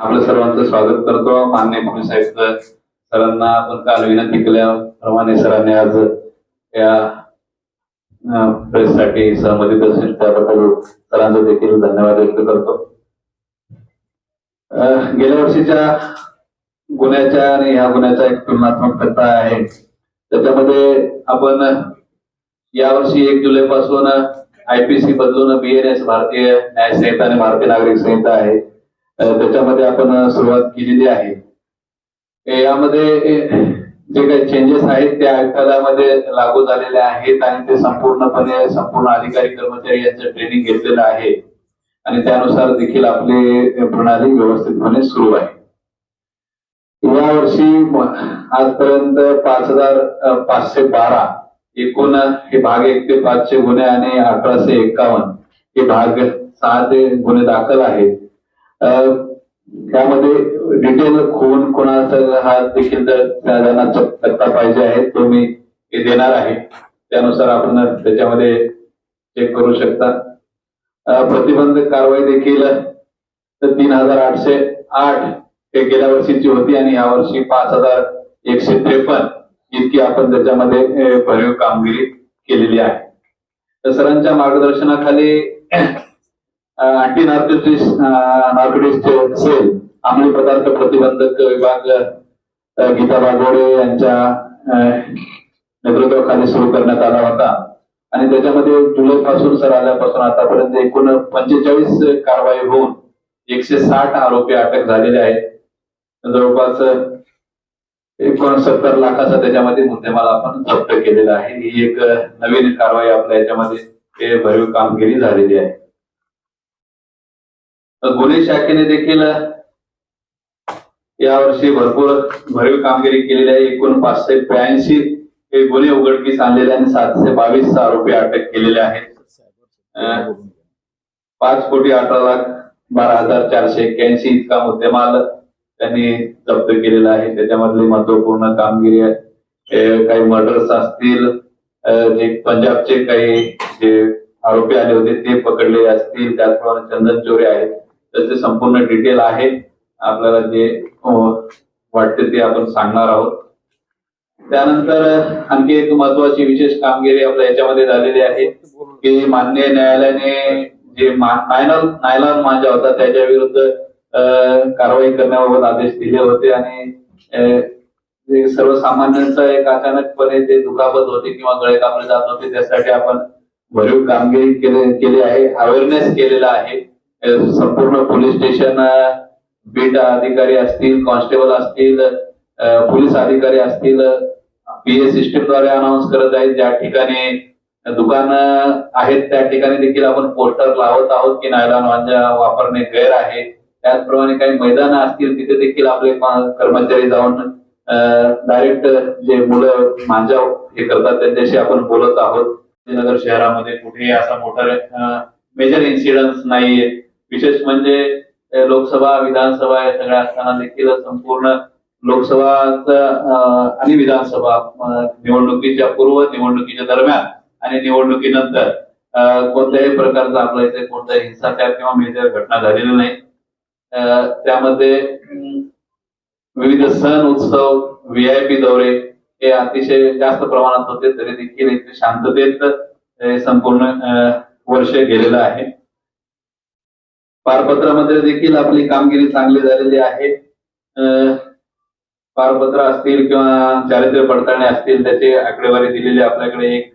आपलं सर्वांचं स्वागत करतो. मान्य पोलीस आयुक्त सरांना आपण काल विनंती केल्याप्रमाणे सरांनी आज या प्रेससाठी सहमती असेल त्याबद्दल सरांचा देखील धन्यवाद व्यक्त करतो. गेल्या वर्षीच्या गुन्ह्याच्या आणि ह्या गुन्ह्याचा एक तुलनात्मक कथा आहे. त्याच्यामध्ये आपण यावर्षी एक जुलै पासून आयपीसी बदलून बीएनएस भारतीय न्याय संहिता आणि भारतीय नागरिक संहिता आहे. त्याच्यामध्ये आपण सुरुवात केलेली आहे. यामध्ये जे काही चेंजेस आहेत ते आयुक्तालयामध्ये लागू झालेले आहेत आणि ते संपूर्णपणे संपूर्ण अधिकारी कर्मचारी यांचं ट्रेनिंग घेतलेलं आहे. आणि त्यानुसार देखील आपली प्रणाली व्यवस्थितपणे सुरू आहे. यावर्षी वर्षी आजपर्यंत पाच हजार पाचशे बारा एकूण हे भाग एक ते पाचशे गुन्हे आणि अठराशे एकावन्न हे भाग सहा ते गुन्हे दाखल आहेत. त्यामध्ये डिटेल कोण कोणाचा हा देखील जर त्यांना पाहिजे आहे तो मी देणार आहे. त्यानुसार आपण त्याच्यामध्ये चेक करू शकता. प्रतिबंधक कारवाई देखील तीन हजार आठशे आठ हे गेल्या वर्षीची होती आणि यावर्षी पाच हजार एकशे त्रेपन्न इतकी आपण त्याच्यामध्ये भरीव कामगिरी केलेली आहे. तर सरांच्या मार्गदर्शनाखाली अँटी नार्कोटिक्स नार्कोटिक्सचे सेल अंमली पदार्थ प्रतिबंधक विभाग गीता बागोडे यांच्या नेतृत्वाखाली सुरू करण्यात आला होता. आणि त्याच्यामध्ये जुलै पासून सर आल्यापासून आतापर्यंत एकूण पंचेचाळीस कारवाई होऊन एकशे साठ आरोपी अटक झालेले आहेत. जवळपास एकोणसत्तर लाखाचा त्याच्यामध्ये मुद्देमाल आपण जप्त केलेला आहे. ही एक नवीन कारवाई आपल्या याच्यामध्ये भरीव कामगिरी झालेली आहे. गुन्हे शाखेने देखील यावर्षी भरपूर भरीव कामगिरी केलेली आहे. एकूण पाचशे ब्याऐंशी हे गुन्हे उघडकीस आणलेले आणि सातशे बावीस आरोपी अटक केलेले आहेत. पाच कोटी अठरा लाख बारा हजार चारशे एक्क्याऐंशी इतका मुद्देमाल त्यांनी जप्त केलेला आहे. त्याच्यामधली महत्त्वपूर्ण कामगिरी आहे. काही मर्डर्स असतील जे पंजाबचे काही जे आरोपी आले होते ते पकडले असतील. त्याचप्रमाणे चंदन चोरी आहेत. त्याचे संपूर्ण डिटेल आहे आपल्याला जे वाटते ते आपण सांगणार आहोत. त्यानंतर आणखी एक महत्वाची विशेष कामगिरी आपल्या याच्यामध्ये झालेली आहे की मान्य न्यायालयाने जे मा- नायलॉन नायलॉन मांजा होता त्याच्या विरुद्ध कारवाई करण्याबाबत आदेश दिले होते आणि सर्वसामान्यांचं सर्वसामान्यांचा एक अचानकपणे ते दुखापत होते किंवा गळे कापले जात होते त्यासाठी आपण भरीव कामगिरी केली आहे अवेअरनेस केलेला आहे. संपूर्ण पोलीस स्टेशन बीट अधिकारी असतील कॉन्स्टेबल असतील पोलीस अधिकारी असतील पीए सिस्टीमद्वारे अनाऊन्स करत आहेत ज्या ठिकाणी दुकान आहेत त्या ठिकाणी देखील आपण पोस्टर लावत आहोत की नायलॉन वांजा वापरणे गैर आहे. त्याचप्रमाणे काही मैदान असतील तिथे देखील आपले कर्मचारी जाऊन डायरेक्ट जे मुलं मांजा हे करतात त्यांच्याशी आपण बोलत आहोत. नगर शहरामध्ये कुठेही असा मोठा मेजर इन्सिडन्स नाहीये. विशेष म्हणजे लोकसभा विधानसभा या सगळ्या असताना देखील संपूर्ण लोकसभाचा आणि विधानसभा निवडणुकीच्या पूर्व निवडणुकीच्या दरम्यान आणि निवडणुकीनंतर कोणत्याही प्रकारचा आपल्या इथे कोणताही हिंसाचार किंवा मेजर घटना झालेली नाही. त्यामध्ये विविध सण उत्सव व्हीआयपी दौरे हे अतिशय जास्त प्रमाणात होते तरी देखील इथे शांततेत संपूर्ण वर्ष गेलेलं आहे. पारपत्रामध्ये देखील आपली कामगिरी चांगली झालेली आहे. पारपत्र असतील किंवा चारित्र्य पडताळणी असतील त्याचे आकडेवारी दिलेली आपल्याकडे एक.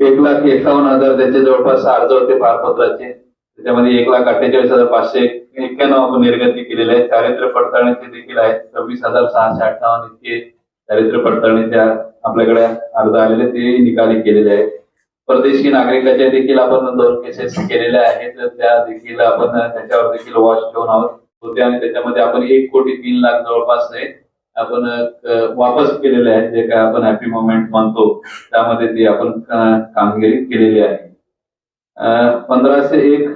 एक लाख एकावन्न हजार त्याचे जवळपास अर्ज होते पारपत्राचे. त्याच्यामध्ये एक लाख अठ्ठेचाळीस हजार पाचशे एक्क्याण्णव आपण निर्गती केलेली आहे चारित्र्य पडताळणीचे देखील आहेत. सव्वीस हजार सहाशे अठ्ठावन्न इतके चारित्र्य पडताळणीच्या आपल्याकडे अर्ज आलेले ते निकाली केलेले आहेत. परदेशी नागरिकाच्या देखील आपण दोन केसेस केलेल्या आहेत. तर त्या देखील आपण त्याच्यावर देखील वॉच ठेवून आहोत. होते आणि त्याच्यामध्ये आपण एक कोटी तीन लाख जवळपास आपण वापस केलेले आहेत. जे काय आपण हॅपी मोमेंट म्हणतो त्यामध्ये ती आपण कामगिरी केलेली आहे. पंधराशे एक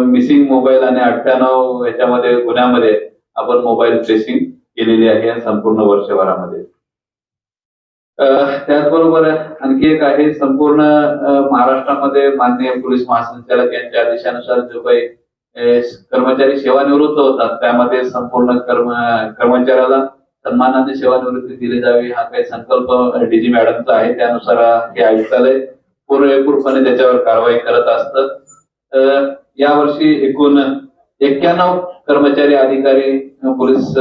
मिसिंग मोबाईल आणि अठ्ठ्याण्णव याच्यामध्ये गुन्ह्यामध्ये आपण मोबाईल ट्रेसिंग केलेली आहे संपूर्ण वर्षभरामध्ये. त्याचबरोबर आणखी एक आहे संपूर्ण महाराष्ट्रामध्ये माननीय पोलीस महासंचालक यांच्या आदेशानुसार जो काही कर्मचारी सेवानिवृत्त होतात त्यामध्ये संपूर्ण कर्म कर्मचाऱ्याला सन्मानाने सेवानिवृत्ती दिली जावी हा काही संकल्प डीजी मॅडमचा आहे. त्यानुसार हे आयुक्तालय पूर्वपूरपणे त्याच्यावर कारवाई करत असतं. या यावर्षी एकूण एक्क्याण्णव कर्मचारी अधिकारी पोलीस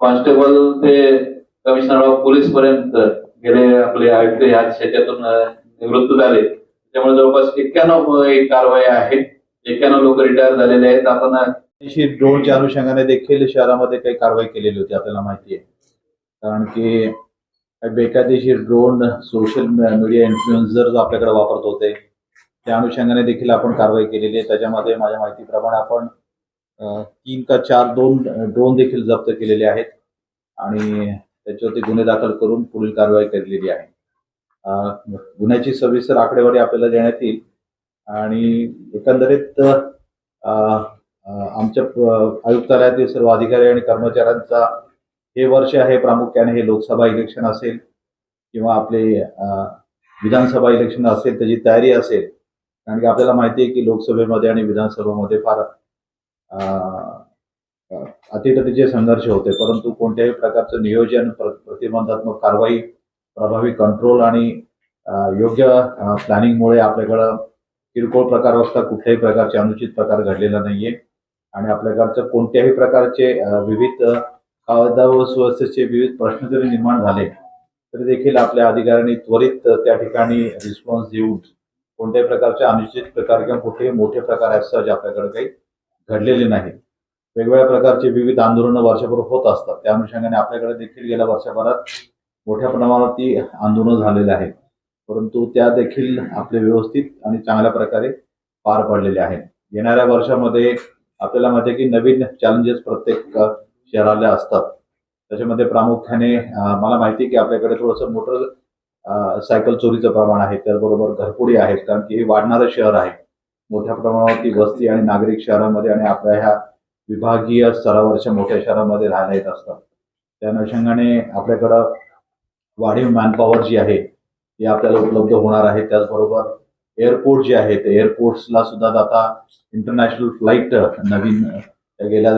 कॉन्स्टेबल ते कमिशनर ऑफ पोलीस पर्यंत गेले आपले आयुक्त या क्षेत्रातून निवृत्त झाले. त्यामुळे जवळपास एक्क्याण्णव एक कारवाई आहे. एक्क्याण्णव लोक रिटायर झालेले आहेत. आपण ड्रोनच्या अनुषंगाने देखील शहरामध्ये काही कारवाई केलेली होती आपल्याला माहिती आहे. कारण की बेकायदेशीर ड्रोन सोशल मीडिया इन्फ्लुएन्सर आपल्याकडे वापरत होते त्या अनुषंगाने देखील आपण कारवाई केलेली आहे. त्याच्यामध्ये माझ्या माहितीप्रमाणे आपण तीन का चार दोन ड्रोन देखील जप्त केलेले आहेत. आणि त्याच्यावरती गुन्हे दाखल करून पुढील कारवाई केलेली आहे. गुन्ह्याची सविस्तर आकडेवारी आपल्याला देण्यात येईल. आणि एकंदरीत आमच्या आयुक्तालयातील सर्व अधिकारी आणि कर्मचाऱ्यांचा हे वर्ष आहे प्रामुख्याने हे लोकसभा इलेक्शन असेल किंवा आपले विधानसभा इलेक्शन असेल त्याची तयारी असेल. कारण की आपल्याला माहिती आहे की लोकसभेमध्ये आणि विधानसभेमध्ये फार अतिटतीचे संघर्ष होते परंतु कोणत्याही प्रकारचं नियोजन प्र- प्रतिबंधात्मक कारवाई प्रभावी कंट्रोल आणि योग्य प्लॅनिंगमुळे आपल्याकडं किरकोळ प्रकार असता कुठल्याही प्रकारचे अनुचित प्रकार घडलेला नाहीये. आणि आपल्याकडचं कोणत्याही प्रकारचे विविध कायदा व सुव्यवस्थेचे विविध प्रश्न जरी निर्माण झाले तरी देखील आपल्या अधिकाऱ्यांनी त्वरित त्या ठिकाणी रिस्पॉन्स देऊन कोणत्याही प्रकारचे अनुचित प्रकार किंवा कुठेही मोठे प्रकार असतात जे आपल्याकडे काही घडलेले नाही वेगवेगळ्या प्रकारचे विविध आंदोलनं वर्षभर होत असतात. त्या अनुषंगाने आपल्याकडे देखील गेल्या वर्षभरात मोठ्या प्रमाणावरती आंदोलनं झालेले आहेत. परंतु त्या देखील आपले व्यवस्थित आणि चांगल्या प्रकारे पार पडलेले आहेत. येणाऱ्या वर्षामध्ये आपल्याला माहिती आहे की नवीन चॅलेंजेस प्रत्येक शहराला असतात. त्याच्यामध्ये प्रामुख्याने मला माहिती आहे की आपल्याकडे थोडंसं मोटर सायकल चोरीचं प्रमाण आहे. त्याचबरोबर घरपुडी आहेत. कारण की हे वाढणारं शहर आहे. मोठ्या प्रमाणावरती वस्ती आणि नागरिक शहरामध्ये आणि आपल्या ह्या विभागीय स्तरावरच्या मोठ्या शहरामध्ये राहायला येत असतात. त्या अनुषंगाने आपल्याकडं वाढीव मॅनपॉवर जी आहे ती आपल्याला उपलब्ध होणार आहे. त्याचबरोबर एअरपोर्ट जे आहेत एअरपोर्ट्सला सुद्धा आता इंटरनॅशनल फ्लाईट नवीन गेल्या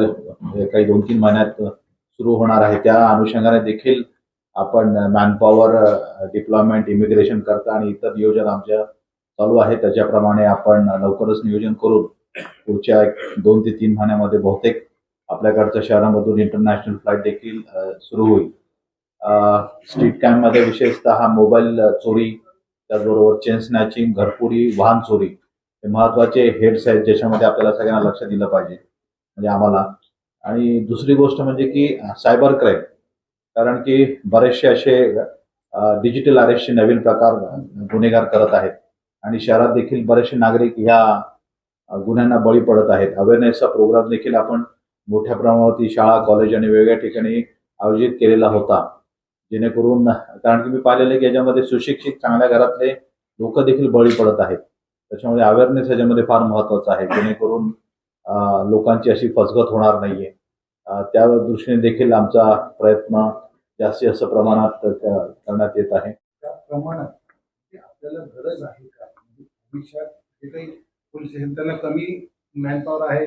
काही दोन तीन महिन्यात सुरू होणार आहे. त्या अनुषंगाने देखील आपण मॅनपॉवर डिप्लॉयमेंट इमिग्रेशन करता आणि इतर नियोजन आमच्या चालू आहे. त्याच्याप्रमाणे आपण लवकरच नियोजन करून पुढच्या दोन ते तीन महिन्यामध्ये बहुतेक आपल्याकडच्या शहरामधून इंटरनॅशनल फ्लाईट देखील सुरू होईल. स्ट्रीट कॅम्पमध्ये विशेषतः मोबाईल चोरी त्याचबरोबर चेन स्नॅचिंग घरपुरी वाहन चोरी हे महत्त्वाचे हेड्स आहेत ज्याच्यामध्ये आपल्याला सगळ्यांना लक्ष दिलं पाहिजे म्हणजे आम्हाला. आणि दुसरी गोष्ट म्हणजे की सायबर क्राईम कारण की बरेचसे असे डिजिटल अरेस्टचे नवीन प्रकार गुन्हेगार करत आहेत. आणि शहरात देखील बरेचसे नागरिक ह्या गुन्ह्यांना बळी पडत आहेत. अवेअरनेसचा प्रोग्राम देखील आपण मोठ्या प्रमाणावरती शाळा कॉलेज आणि वेगवेगळ्या ठिकाणी आयोजित केलेला होता. जेणेकरून कारण की मी पाहिलेलं की याच्यामध्ये सुशिक्षित चांगल्या घरातले लोक देखील बळी पडत आहेत. त्याच्यामुळे अवेअरनेस याच्यामध्ये फार महत्वाचं आहे. जेणेकरून लोकांची अशी फसगत होणार नाहीये. त्या दृष्टीने देखील आमचा प्रयत्न जास्तीत जास्त प्रमाणात करण्यात येत आहे. त्या प्रमाणात म्हणजे आपल्याला गरज आहे का? म्हणजे पोलीस स्टेशन त्यांना कमी मॅनपॉवर आहे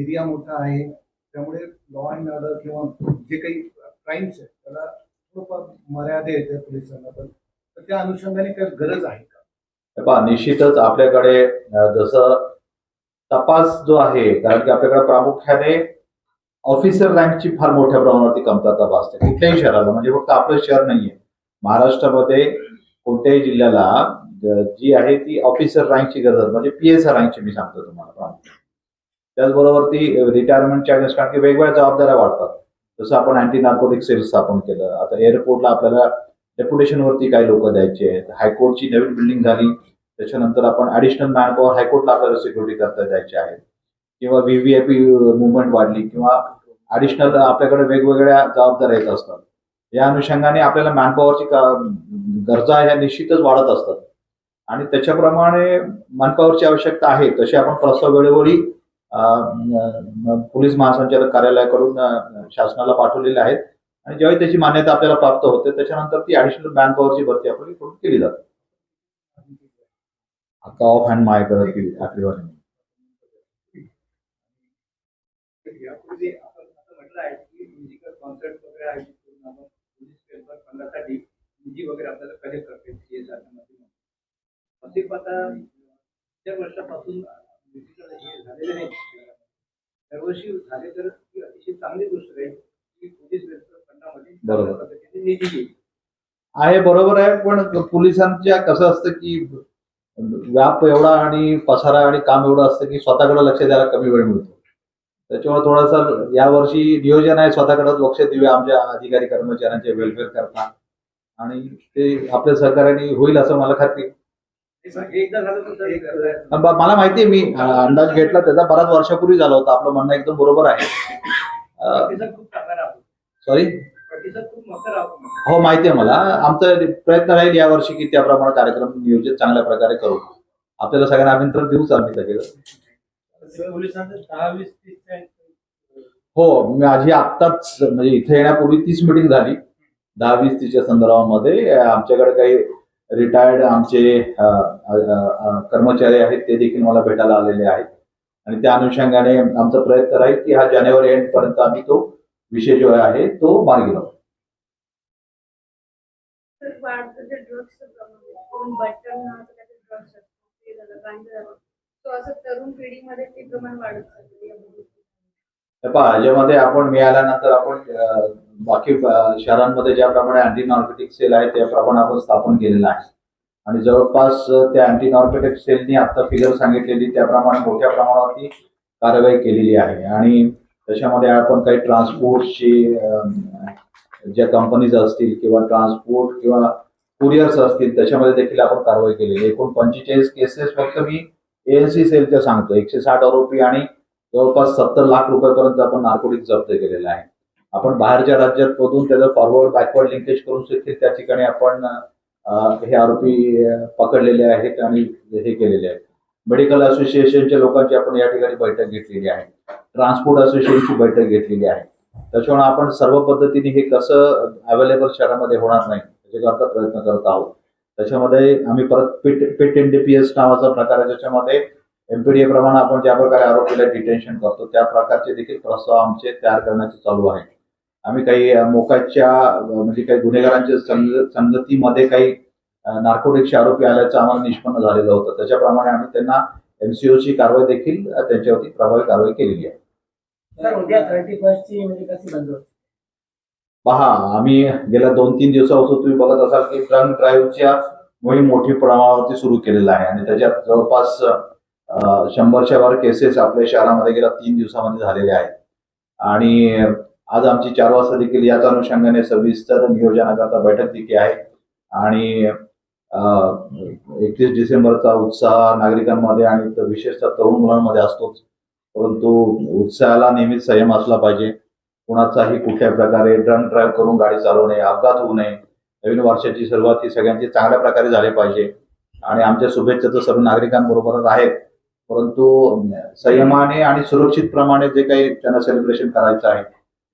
एरिया मोठा आहे. त्यामुळे लॉ अँड ऑर्डर किंवा जे काही क्राईम्स आहेत त्याला थोडंफार मर्यादा येते पोलिसांना. पण तर त्या अनुषंगाने काय गरज आहे का? पहा निश्चितच आपल्याकडे जसं तपास जो आहे कारण की आपल्याकडे प्रामुख्याने ऑफिसर रँकची फार मोठ्या प्रमाणावरती कमतरता भासते. कुठल्याही शहराला म्हणजे फक्त आपलं शहर नाहीये. महाराष्ट्रामध्ये कोणत्याही जिल्ह्याला जी आहे ती ऑफिसर रँकची गरज म्हणजे पी एस आर रँकची मी सांगतो तुम्हाला त्याचबरोबर ती रिटायरमेंट वेळेस कारण की वेगवेगळ्या जबाबदाऱ्या वाढतात. जसं आपण अँटी नार्कोटिक सेल स्थापन केलं. आता एअरपोर्टला आपल्याला डेप्युटेशनवरती काही लोक द्यायचे आहेत. हायकोर्टची नवीन बिल्डिंग झाली. त्याच्यानंतर आपण ॲडिशनल मॅनपॉवर हायकोर्टला आपल्याला सिक्युरिटी करता द्यायचे आहेत किंवा व्हीव्हीआयपी मुवमेंट वाढली किंवा ॲडिशनल आपल्याकडे वेगवेगळ्या जबाबदाऱ्या येत असतात. या अनुषंगाने आपल्याला मॅनपॉवरची गरजा ह्या निश्चितच वाढत असतात. आणि त्याच्याप्रमाणे मनपावरची आवश्यकता आहे. तशी आपण प्रस्ताव वेळोवेळी पोलीस महासंचालक कार्यालयाकडून शासनाला पाठवलेले आहेत. आणि ज्यावेळी त्याची मान्यता आपल्याला प्राप्त होते त्याच्यानंतर ती ऍडिशनल मॅनपॉवरची भरती आपण करून केली जाते. आता ऑफ हँड माझ्याकडे केली आकडेवारी आपण म्हटलं आहे की म्युझिकल कॉन्सर्ट वगैरे आयोजित करून आपण पोलीस फंडासाठी निधी वगैरे आपल्याला कलेक्ट करते इतर वर्षापासून म्युझिकल हे झालेले नाही. दरवर्षी झाले तर ती अतिशय चांगली गोष्ट आहे की पोलीस बरोबर. पद्धतीने निधी येईल आहे बरोबर आहे पण पोलिसांच्या कसं असतं की व्याप एवढा आणि पसारा आणि काम एवढं असतं की स्वतःकडे लक्ष द्यायला कमी वेळ मिळतो. त्याच्यामुळे थोडासा यावर्षी नियोजन आहे स्वतःकडे लक्ष देऊया आमच्या अधिकारी कर्मचाऱ्यांचे वेलफेअर करता. आणि ते आपल्या सहकार्याने होईल असं मला खात्री मला माहिती आहे मी अंदाज घेतला त्याचा. बराच वर्षापूर्वी झाला होता. आपलं म्हणणं एकदम बरोबर आहे. सॉरी हो माहिती आहे मला. आमचा प्रयत्न राहील यावर्षी की त्याप्रमाणे कार्यक्रम नियोजित चांगल्या प्रकारे करू. आपल्याला सगळ्यांना आमंत्रण देऊच आम्ही तीस हो माझी आत्ताच म्हणजे इथे येण्यापूर्वी तीच मिटिंग झाली. दहा वीस तिच्या संदर्भामध्ये. आमच्याकडे काही रिटायर्ड आमचे कर्मचारी आहेत ते देखील मला भेटायला आलेले आहेत. आणि त्या अनुषंगाने आमचा प्रयत्न राहील की हा जानेवारी एंड पर्यंत आम्ही तो विषय जो आहे तो मार्गी लावू. याच्यामध्ये आपण मिळाल्यानंतर आपण बाकी शहरांमध्ये ज्याप्रमाणे अँटी नॉर्कोटिक सेल आहे त्याप्रमाणे आपण स्थापन केलेलं आहे. आणि जवळपास त्या अँटी नॉर्कोटिक सेलनी आता फिगर सांगितलेली त्याप्रमाणे मोठ्या प्रमाणावरती कारवाई केलेली आहे. आणि त्याच्यामध्ये आपण काही ट्रान्सपोर्टची ज्या कंपनीज असतील किंवा ट्रान्सपोर्ट किंवा कुरिअर्स असतील त्याच्यामध्ये देखील आपण कारवाई केलेली आहे. एकूण पंचेचाळीस केसेस फक्त मी एएनसी सेलच्या सांगतो एकशे साठ आरोपी आणि जवळपास सत्तर लाख रुपयापर्यंत आपण नार्कोटिक जप्त केलेलं आहे. आपण बाहेरच्या राज्यात मधून त्याचं फॉरवर्ड बॅकवर्ड लिंकेज करून सुद्धा त्या ठिकाणी आपण हे आरोपी पकडलेले आहेत आणि हे केलेले आहेत. मेडिकल असोसिएशनच्या लोकांची आपण या ठिकाणी बैठक घेतलेली आहे. ट्रान्सपोर्ट असोसिएशनची बैठक घेतलेली आहे. त्याच्यामुळे आपण सर्व पद्धतीने हे कसं अवेलेबल शहरामध्ये होणार नाही त्याच्याकरता प्रयत्न करत आहोत. त्याच्यामध्ये आम्ही परत पिट पिट एनडीपीएस नावाचा प्रकार आहे ज्याच्यामध्ये एमपीडीए प्रमाणे आपण ज्या प्रकारे आरोपीला डिटेन्शन करतो त्या प्रकारचे देखील प्रस्ताव आमचे तयार करण्याचे चालू आहे. आम्ही काही मोकाच्या म्हणजे काही गुन्हेगारांच्या संग संगतीमध्ये काही नार्कोटिक्सचे आरोपी आल्याचं आम्हाला निष्पन्न झालेलं होतं. त्याच्याप्रमाणे आम्ही त्यांना एमसीओची कारवाई देखील त्यांच्यावरती प्रभावी कारवाई केलेली आहे. म्हणजे पहा आम्ही गेल्या दोन तीन दिवसापासून तुम्ही बघत असाल की ड्रंक ड्राईव्हच्या मोहीम मोठी प्रमाणावरती सुरू केलेला आहे. आणि त्याच्यात जवळपास शंभरच्या वर केसेस आपल्या शहरामध्ये गेल्या तीन दिवसामध्ये झालेले आहेत. आणि आज आमची चार वाजता देखील याच अनुषंगाने सविस्तर नियोजनाकरता बैठक देखील आहे. आणि एकतीस डिसेंबरचा उत्साह नागरिकांमध्ये आणि विशेषतः तरुण मुलांमध्ये असतोच. परंतु उत्साहाला नेहमीच संयम असला पाहिजे. कुणाचाही कुठल्या प्रकारे ड्रंक ड्राईव्ह करून गाडी चालवणे अपघात होऊ नये नवीन वर्षाची सुरुवात ही सगळ्यांची चांगल्या प्रकारे झाली पाहिजे. आणि आमच्या शुभेच्छा तर सर्व नागरिकांबरोबरच आहेत. परंतु संयमाने आणि सुरक्षित प्रमाणे जे काही त्यांना सेलिब्रेशन करायचं आहे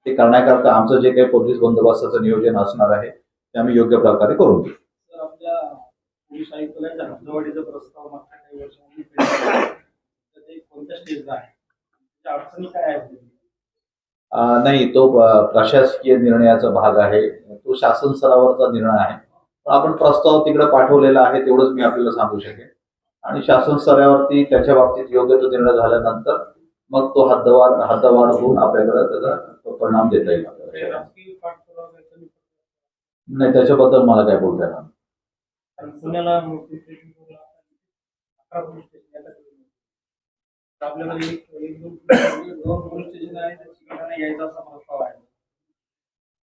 ते करण्याकरता आमचं जे काही पोलीस बंदोबस्ताचं नियोजन असणार आहे ते आम्ही योग्य प्रकारे करून घेऊ नाही तो प्रशासकीय निर्णयाचा भाग आहे. तो शासन स्तरावरचा निर्णय आहे. पण आपण प्रस्ताव तिकडे पाठवलेला आहे तेवढंच मी आपल्याला सांगू शकेन. आणि शासन स्तरावरती त्याच्या बाबतीत योग्य तो निर्णय झाल्यानंतर मग तो हद्दवार हद्दवार होऊन आपल्याकडे त्याचा परिणाम देता येईल. आपल्याला. नाही त्याच्याबद्दल मला काय बोलता येणार पुण्याला आपल्याला एक दोन पोलीस स्टेशन आहे यायचा असा प्रस्ताव आहे.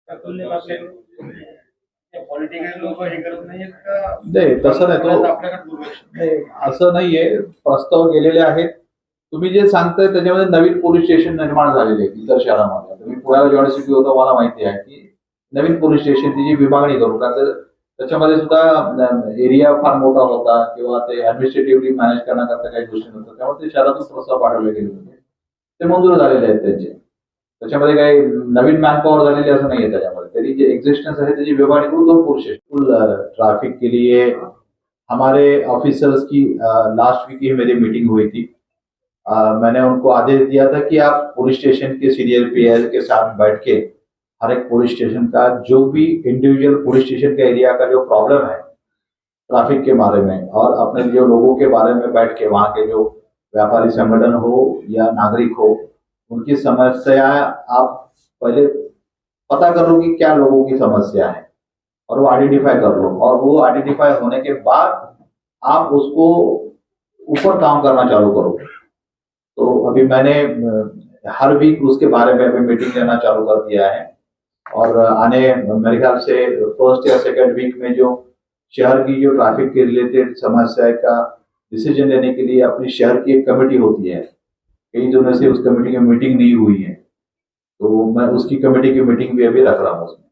त्या तुलनेत हे नाही तसं नाही तो असं नाहीये. प्रस्ताव गेलेले आहेत. तुम्ही जे सांगताय त्याच्यामध्ये नवीन पोलीस स्टेशन निर्माण झालेले आहेत इतर शहरामध्ये. तुम्ही पुण्याला जेव्हा सिटी होतं, मला माहिती आहे की नवीन पोलीस स्टेशनची जी विभागणी करू ते- त्याच्यामध्ये सुद्धा एरिया फार मोठा होता किंवा ते ऍडमिनिस्ट्रेटिव्हली मॅनेज करण्याकरता काही गोष्टी नव्हत्या. त्यामुळे ते प्रस्ताव पाठवले गेले होते. ते मंजूर झालेले आहेत त्यांचे. त्याच्यामध्ये काही नवीन मॅनपॉवर झालेली असं नाहीये त्याच्यामध्ये. तरी जे एक्झिस्टन्स आहे, त्याची विभागणी करून दोन स्टेशन ट्रैफ़िक के लिए हमारे ऑफिसर्स की लास्ट वीक ही मेरी मीटिंग हुई थी. आ, मैंने उनको आदेश दिया था कि आप पुलिस स्टेशन के सीनियर पीएल के साथ बैठ के हर एक पुलिस स्टेशन का जो भी इंडिविजुअल पुलिस स्टेशन का एरिया का जो प्रॉब्लम है ट्रैफ़िक के बारे में और अपने जो लोगों के बारे में बैठ के वहाँ के जो व्यापारी संगठन हो या नागरिक हो उनकी समस्या आप पहले पता कर लो कि क्या लोगों की समस्या है और वो आइडेंटिफाई कर लो और वो आइडेंटिफाई होने के बाद आप उसको ऊपर काम करना चालू करो अभी मैंने हर वीक उसके बारे में अभी मीटिंग लेना चालू कर दिया है। और आने, मेरे ख्याल से फ़र्स्ट या सेकंड वीक में जो शहर की जो ट्रैफ़िक के रिलेटेड समस्या का डिसीज़न लेने के लिए अपनी शहर की एक कमेटी होती है। कई दिनों से उस कमेटी की मीटिंग नहीं हुई है। तो मैं उसकी कमेटी की मीटिंग भी अभी रख रहा हूँ उसमें।